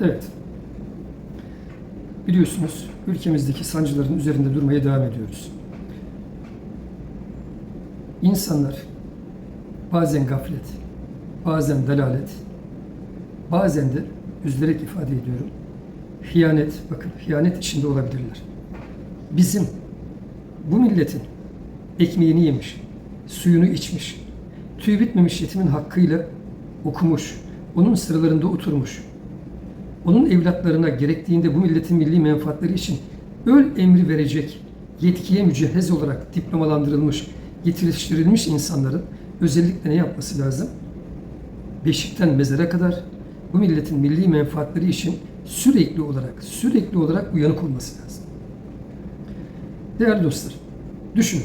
Evet. Biliyorsunuz ülkemizdeki sancıların üzerinde durmaya devam ediyoruz. İnsanlar bazen gaflet, bazen dalalet, bazen de üzülerek ifade ediyorum. Hiyanet, bakın hiyanet içinde olabilirler. Bizim bu milletin ekmeğini yemiş, suyunu içmiş, tüy bitmemiş yetimin hakkıyla okumuş, onun sıralarında oturmuş, onun evlatlarına gerektiğinde bu milletin milli menfaatleri için öl emri verecek yetkiye mücehhez olarak diplomalandırılmış, yetiştirilmiş insanların özellikle ne yapması lazım? Beşikten mezara kadar bu milletin milli menfaatleri için sürekli olarak, sürekli olarak uyanık olması lazım. Değerli dostlar, düşünün.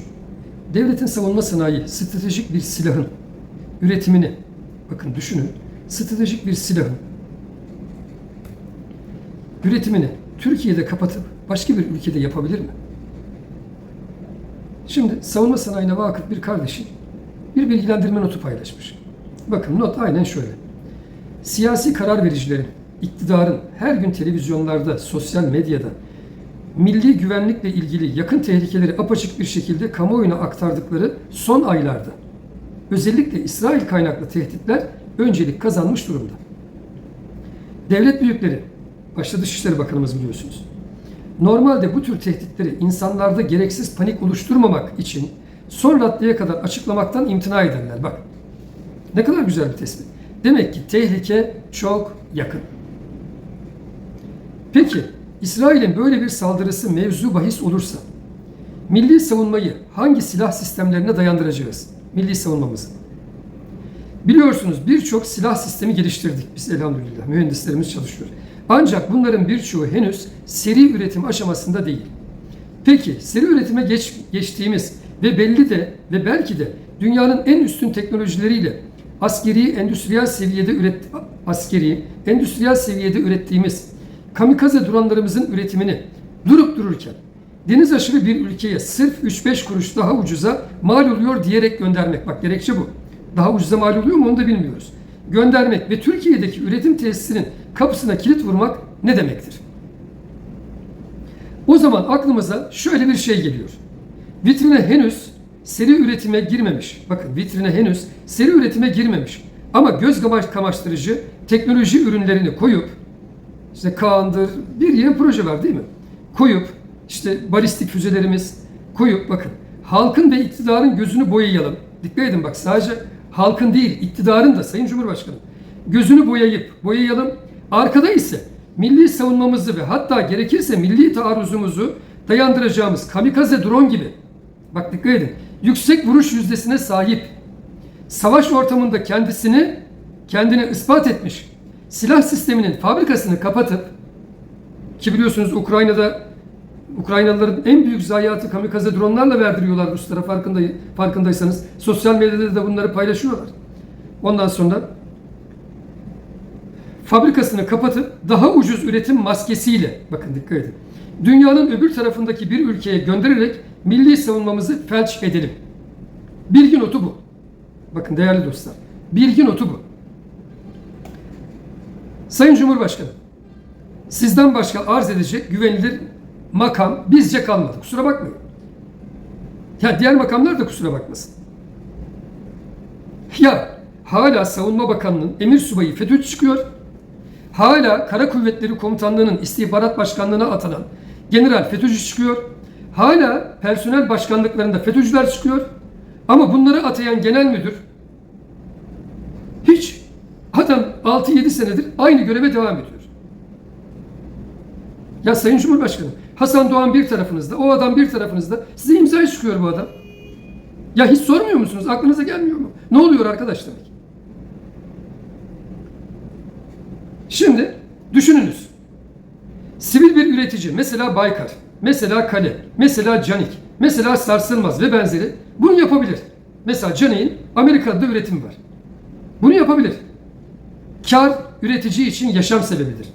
Devletin savunma sanayi stratejik bir silahın üretimini, bakın düşünün, stratejik bir silahın üretimini Türkiye'de kapatıp başka bir ülkede yapabilir mi? Şimdi savunma sanayine vakıf bir kardeşim bir bilgilendirme notu paylaşmış. Bakın not aynen şöyle. Siyasi karar vericilerin, iktidarın her gün televizyonlarda, sosyal medyada milli güvenlikle ilgili yakın tehlikeleri apaçık bir şekilde kamuoyuna aktardıkları son aylarda özellikle İsrail kaynaklı tehditler öncelik kazanmış durumda. Devlet büyükleri, başta Dışişleri Bakanımız biliyorsunuz. Normalde bu tür tehditleri insanlarda gereksiz panik oluşturmamak için son raddeye kadar açıklamaktan imtina ederler. Bak ne kadar güzel bir tespit. Demek ki tehlike çok yakın. Peki İsrail'in böyle bir saldırısı mevzu bahis olursa milli savunmayı hangi silah sistemlerine dayandıracağız? Milli savunmamızı. Biliyorsunuz birçok silah sistemi geliştirdik biz elhamdülillah. Mühendislerimiz çalışıyor. Ancak bunların birçoğu henüz seri üretim aşamasında değil. Peki seri üretime geç, geçtiğimiz ve belli de ve belki de dünyanın en üstün teknolojileriyle askeri endüstriyel seviyede üret askeri endüstriyel seviyede ürettiğimiz kamikaze duranlarımızın üretimini durup dururken deniz aşırı bir ülkeye sırf 3-5 kuruş daha ucuza mal oluyor diyerek göndermek. Bak gerekçe bu. Daha ucuza mal oluyor mu onu da bilmiyoruz. Göndermek ve Türkiye'deki üretim tesisinin kapısına kilit vurmak ne demektir? O zaman aklımıza şöyle bir şey geliyor. Vitrine henüz seri üretime girmemiş. Bakın vitrine henüz seri üretime girmemiş. Ama göz kamaştırıcı teknoloji ürünlerini koyup işte Kaan'dır bir yeni proje var değil mi? Koyup işte balistik füzelerimiz koyup bakın halkın ve iktidarın gözünü boyayalım. Dikkat edin bak sadece halkın değil iktidarın da Sayın Cumhurbaşkanı gözünü boyayıp boyayalım. Arkada ise milli savunmamızı ve hatta gerekirse milli taarruzumuzu dayandıracağımız kamikaze drone gibi bak dikkat edin yüksek vuruş yüzdesine sahip savaş ortamında kendisini kendine ispat etmiş silah sisteminin fabrikasını kapatıp ki biliyorsunuz Ukrayna'da Ukraynalıların en büyük zayiatı kamikaze dronlarla verdiriyorlar Ruslara farkında, farkındaysanız. Sosyal medyada da bunları paylaşıyorlar. Ondan sonra fabrikasını kapatıp daha ucuz üretim maskesiyle bakın dikkat edin. Dünyanın öbür tarafındaki bir ülkeye göndererek milli savunmamızı felç edelim. Bilgi notu bu. Bakın değerli dostlar. Bilgi notu bu. Sayın Cumhurbaşkanı, sizden başka arz edecek güvenilir makam bizce kalmadı. Kusura bakmayın. Ya diğer makamlar da kusura bakmasın. Ya hala Savunma Bakanlığı'nın emir subayı FETÖ'cü çıkıyor. Hala Kara Kuvvetleri Komutanlığı'nın istihbarat başkanlığına atanan general FETÖ'cü çıkıyor. Hala personel başkanlıklarında FETÖ'cüler çıkıyor. Ama bunları atayan genel müdür hiç adam 6-7 senedir aynı göreve devam ediyor. Ya Sayın Cumhurbaşkanı, Hasan Doğan bir tarafınızda, o adam bir tarafınızda. Size imza çıkıyor bu adam. Ya hiç sormuyor musunuz? Aklınıza gelmiyor mu? Ne oluyor arkadaşlar? Şimdi düşününüz. Sivil bir üretici, mesela Baykar, mesela Kale, mesela Canik, mesela Sarsılmaz ve benzeri bunu yapabilir. Mesela Canik'in Amerika'da üretimi var. Bunu yapabilir. Kar üretici için yaşam sebebidir.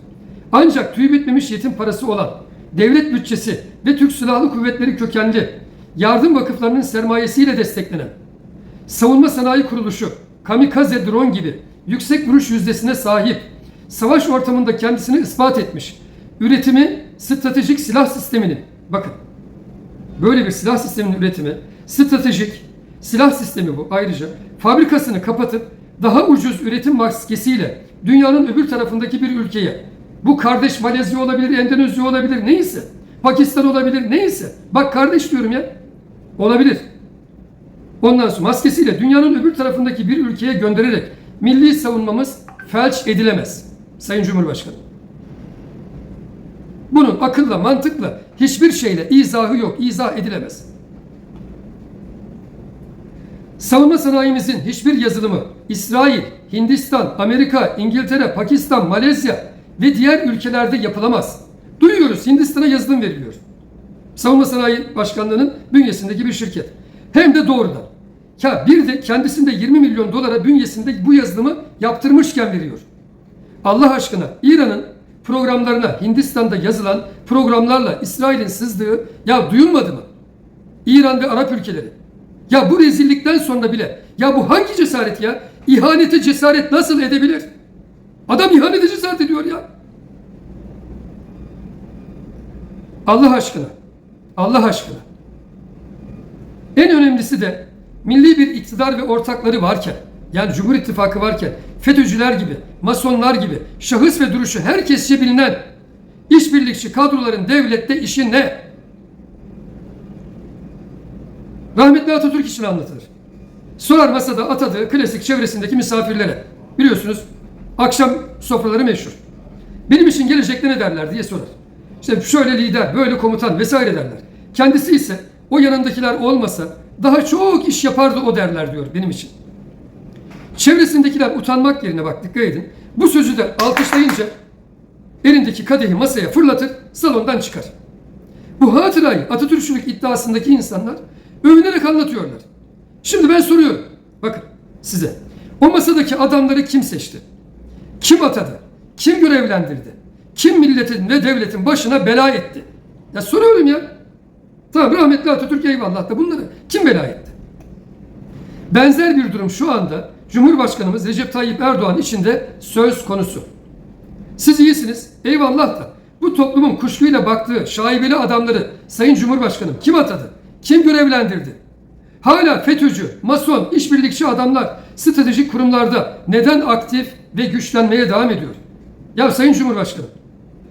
Ancak tüy bitmemiş yetim parası olan devlet bütçesi ve Türk Silahlı Kuvvetleri kökenli yardım vakıflarının sermayesiyle desteklenen savunma sanayi kuruluşu kamikaze drone gibi yüksek vuruş yüzdesine sahip savaş ortamında kendisini ispat etmiş, üretimi stratejik silah sisteminin, bakın böyle bir silah sisteminin üretimi, stratejik silah sistemi bu ayrıca, fabrikasını kapatıp daha ucuz üretim maskesiyle dünyanın öbür tarafındaki bir ülkeye, bu kardeş Malezya olabilir, Endonezya olabilir, neyse, Pakistan olabilir, neyse, bak kardeş diyorum ya, olabilir. Ondan sonra maskesiyle dünyanın öbür tarafındaki bir ülkeye göndererek milli savunmamız felç edilemez. Sayın Cumhurbaşkanı. Bunun akılla, mantıkla, hiçbir şeyle izahı yok, izah edilemez. Savunma sanayimizin hiçbir yazılımı İsrail, Hindistan, Amerika, İngiltere, Pakistan, Malezya ve diğer ülkelerde yapılamaz. Duyuyoruz Hindistan'a yazılım veriliyor. Savunma Sanayi Başkanlığı'nın bünyesindeki bir şirket. Hem de doğrudan. Ya bir de kendisinde 20 milyon dolara bünyesinde bu yazılımı yaptırmışken veriyor. Allah aşkına İran'ın programlarına Hindistan'da yazılan programlarla İsrail'in sızdığı ya duyulmadı mı? İran ve Arap ülkeleri. Ya bu rezillikten sonra bile ya bu hangi cesaret ya? İhanete cesaret nasıl edebilir? Adam ihanete cesaret ediyor ya. Allah aşkına. Allah aşkına. En önemlisi de milli bir iktidar ve ortakları varken, yani Cumhur İttifakı varken, FETÖ'cüler gibi, masonlar gibi, şahıs ve duruşu herkesçe bilinen işbirlikçi kadroların devlette işi ne? Rahmetli Atatürk için anlatılır. Sorar masada atadığı klasik çevresindeki misafirlere. Biliyorsunuz akşam sofraları meşhur. Benim için gelecekte ne derler diye sorar. İşte şöyle lider, böyle komutan vesaire derler. Kendisi ise o yanındakiler olmasa daha çok iş yapardı o derler diyor benim için. Çevresindekiler utanmak yerine bak dikkat edin. Bu sözü de alkışlayınca elindeki kadehi masaya fırlatır, salondan çıkar. Bu hatırayı Atatürkçülük iddiasındaki insanlar övünerek anlatıyorlar. Şimdi ben soruyorum. Bakın size. O masadaki adamları kim seçti? Kim atadı? Kim görevlendirdi? Kim milletin ve devletin başına bela etti? Ya soruyorum ya. Tamam rahmetli Atatürk eyvallah da bunları kim bela etti? Benzer bir durum şu anda Cumhurbaşkanımız Recep Tayyip Erdoğan için de söz konusu. Siz iyisiniz, eyvallah da bu toplumun kuşkuyla baktığı şaibeli adamları Sayın Cumhurbaşkanım kim atadı? Kim görevlendirdi? Hala FETÖ'cü, mason, işbirlikçi adamlar stratejik kurumlarda neden aktif ve güçlenmeye devam ediyor? Ya Sayın Cumhurbaşkanım,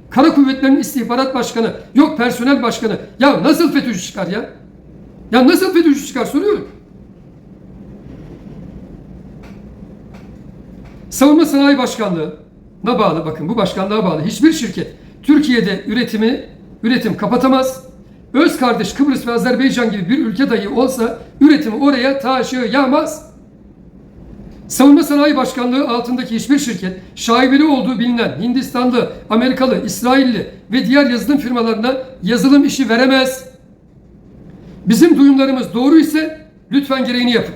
Kara Kuvvetleri'nin istihbarat başkanı, yok personel başkanı. Ya nasıl FETÖ'cü çıkar ya? Ya nasıl FETÖ'cü çıkar soruyorum. Savunma Sanayi Başkanlığı'na bağlı bakın bu başkanlığa bağlı hiçbir şirket Türkiye'de üretimi üretim kapatamaz. Öz kardeş Kıbrıs ve Azerbaycan gibi bir ülke dahi olsa üretimi oraya taşıyamaz. Savunma Sanayi Başkanlığı altındaki hiçbir şirket şaibeli olduğu bilinen Hindistanlı, Amerikalı, İsrailli ve diğer yazılım firmalarına yazılım işi veremez. Bizim duyumlarımız doğru ise lütfen gereğini yapın.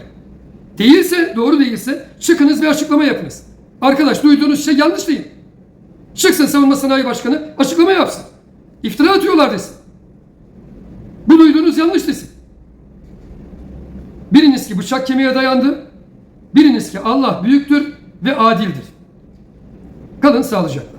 Değilse, doğru değilse çıkınız ve açıklama yapınız. Arkadaş duyduğunuz şey yanlış değil. Çıksın Savunma Sanayi Başkanı açıklama yapsın. İftira atıyorlar desin. Bu duyduğunuz yanlış desin. Biriniz ki bıçak kemiğe dayandı. Biriniz ki Allah büyüktür ve adildir. Kalın sağlıcakla.